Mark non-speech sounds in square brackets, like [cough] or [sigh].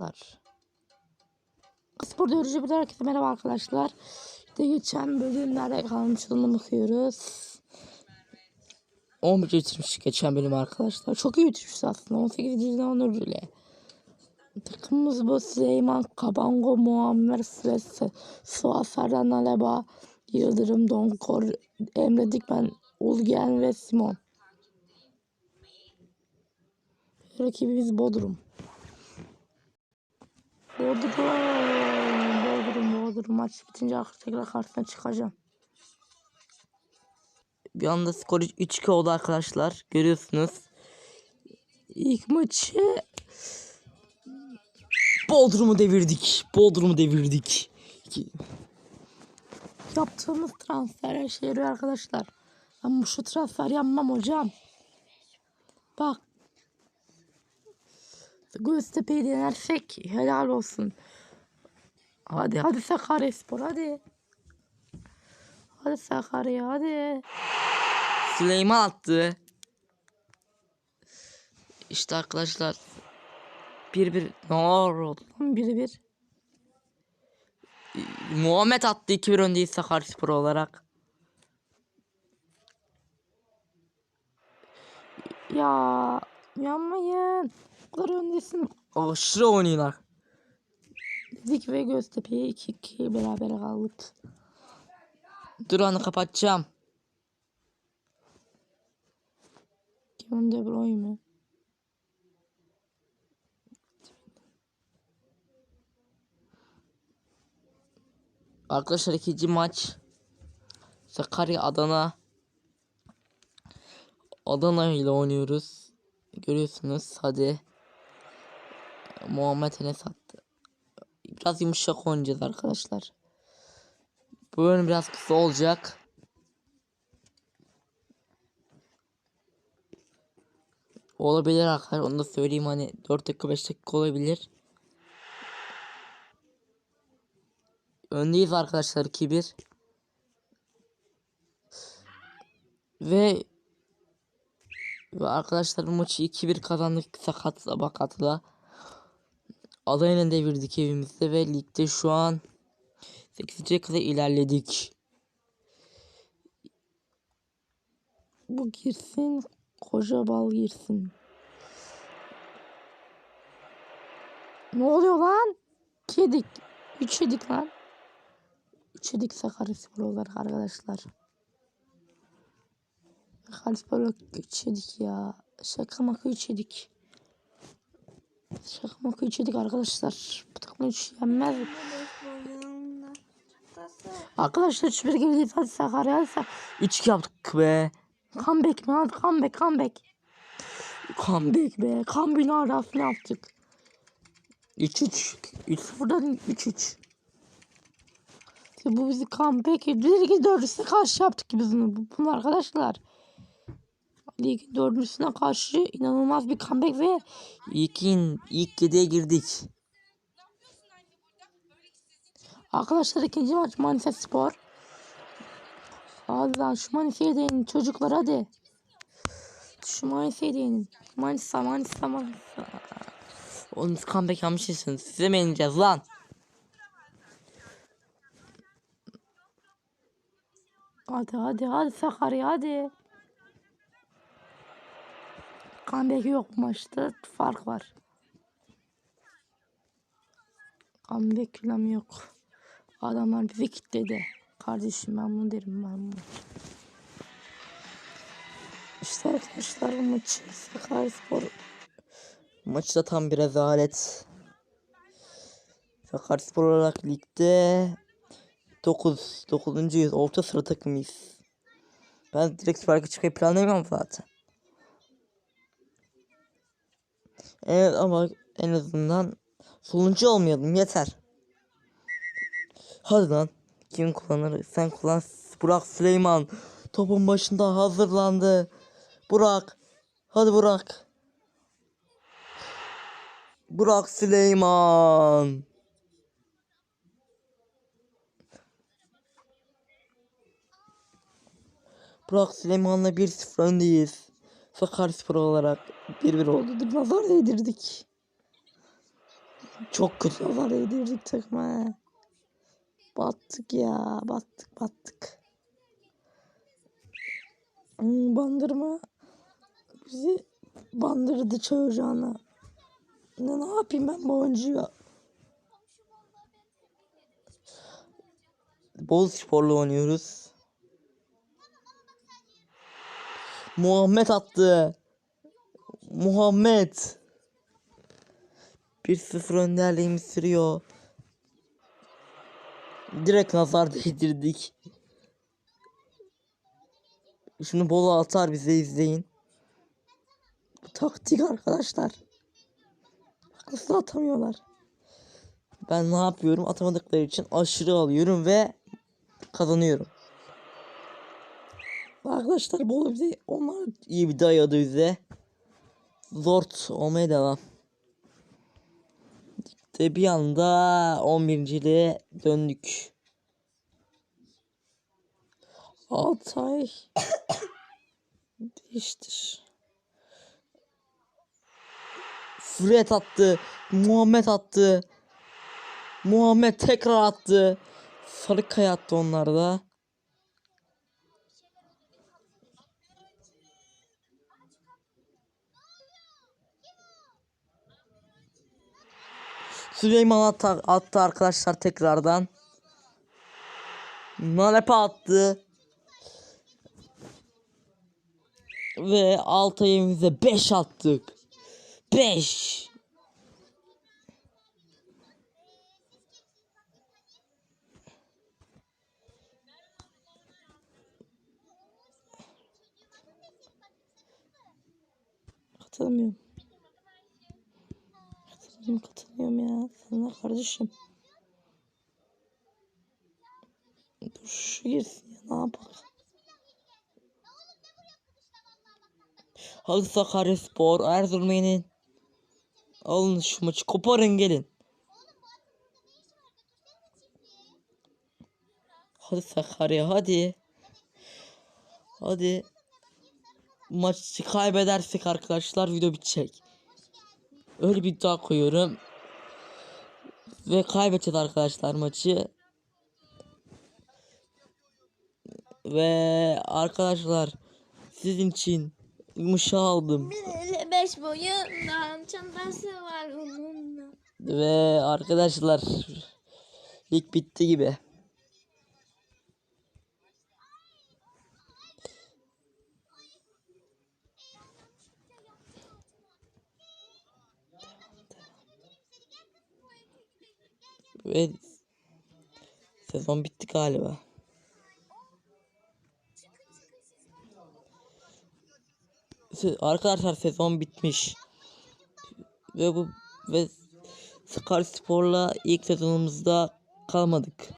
arkadaşlar. Spor dövüşü bir herkese merhaba arkadaşlar. İşte geçen bölümlerde kalmış ona bakıyoruz. 11 bitirmiş geçen bölüm arkadaşlar. Çok iyi bitirmiş aslında. 18 yüzden onur bile. Takımımız bu Süleyman, Kabango, Muammer, Süresi, Suat, Ferdan, Aleba, Yıldırım, Donkor, Emre Dikmen, Ulgen ve Simon. Rakibimiz Bodrum. Bodrum. Bodrum, Bodrum. Maç bitince tekrar karşısına çıkacağım. Bir anda skor 3-2 oldu arkadaşlar. Görüyorsunuz. İlk maçı Bodrum'u devirdik. Bodrum'u devirdik. Yaptığımız transfer her şey yarıyor arkadaşlar. Ama şu transfer yapmam hocam. Bak. Göztepe'yi denersek helal olsun. Hadi hadi Sakaryaspor hadi. Hadi Sakarya hadi. Süleyman attı. İşte arkadaşlar. 1-1 ne oldu? Biri bir. Muhammed attı 2-1 öndeyiz Sakaryaspor olarak. Ya yanmayın. Kadar öndesin. Aşırı oynuyorlar. Dedik ve Göztepe'ye 2-2 beraber kaldık. Duran'ı kapatacağım. Kevin De Bruyne? Arkadaşlar ikinci maç. Sakarya Adana. Adana ile oynuyoruz. Görüyorsunuz hadi. Muhammed Enes attı. Biraz yumuşak oynayacağız arkadaşlar. Bu bölüm biraz kısa olacak. Olabilir arkadaşlar onu da söyleyeyim hani 4 dakika 5 dakika olabilir. Öndeyiz arkadaşlar 2-1. Ve ve arkadaşlar maçı 2-1 kazandık sakat bakatla. Adayla devirdik evimizde ve ligde şu an 8. kadar ilerledik. Bu girsin. Koca bal girsin. Ne oluyor lan? İki yedik. Üç yedik lan. Üç yedik Sakaryaspor olarak arkadaşlar. Sakaryaspor olarak üç yedik ya. Şaka maka üç yedik. Üç yedik arkadaşlar. Bu takım üç yenmez. Arkadaşlar 3-1 gerideyiz. Hadi Sakarya hadi Sakarya. 3-2 yaptık be. Comeback mi? Hadi comeback comeback. Comeback be. Comeback'in arasını yaptık. 3-3. 3 Buradan 3-3. İşte bu bizi comeback. Bir iki dördüncüsüne karşı yaptık biz bunu. Bu- Bunu arkadaşlar. Ligin dördüncüsüne karşı inanılmaz bir comeback ve ilk, in, ilk 7'ye girdik. arkadaşlar ikinci maç Manisa Spor. Hadi lan şu Manisa'ya değinin çocuklar hadi. Şu Manisa'ya değinin. Manisa Manisa Manisa. Siz comeback yapmışsınız. Size mi yeneceğiz lan? Hadi hadi hadi Sakarya hadi. Comeback yok maçta. Fark var. Comeback falan yok. Adamlar bizi kilitledi. Kardeşim ben bunu derim ben bunu. İşte arkadaşlar bu maçı Sakaryaspor Maçı da tam bir rezalet. Sakaryaspor olarak ligde 9 9. orta sıra takımıyız. Ben direkt Lig çıkmayı planlamıyorum zaten. Evet ama en azından sonuncu olmayalım yeter. Hadi lan. Kim kullanır? Sen kullan. Burak Süleyman. Topun başında hazırlandı. Burak. Hadi Burak. Burak Süleyman. Burak Süleyman'la 1-0 öndeyiz. Sakaryaspor olarak 1-1 oldu. nazar değdirdik. Çok kötü. Nazar yedirdik takıma. Battık ya. Battık battık. Hmm, bandırma bizi bandırdı çay ocağına. Ne, ne yapayım ben bu? Bol sporla oynuyoruz. Muhammed attı. Muhammed. 1-0 önderliğimiz sürüyor. Direkt nazar değdirdik. Şunu bol atar bize izleyin. Bu taktik arkadaşlar. Nasıl atamıyorlar? Ben ne yapıyorum? Atamadıkları için aşırı alıyorum ve kazanıyorum. Arkadaşlar bol bize onlar İyi bir dayadı bize. Zort olmaya devam. De bir anda 11.liğe döndük. Altay [coughs] değiştir. Fred attı. Muhammed attı. Muhammed tekrar attı. Sarıkaya attı onlar Süleyman attı, attı arkadaşlar tekrardan. Nalepe attı. Ve Altay'ımıza 5 attık. 5. Katılamıyorum. Sana kardeşim. Şu girsin ya ne yapalım. Halı Sakarya Spor, Erzurum yenin. Alın şu maçı koparın gelin. Hadi Sakarya hadi. Hadi. Maçı kaybedersek arkadaşlar video bitecek. Öyle bir iddia koyuyorum. Ve kaybedeceğiz arkadaşlar maçı. Ve arkadaşlar sizin için yumuşağı aldım. 1.55 boyundan çantası var onunla. Ve arkadaşlar lig bitti gibi. Ve sezon bitti galiba. Arkadaşlar sezon bitmiş. Ve bu ve Spor'la ilk sezonumuzda kalmadık.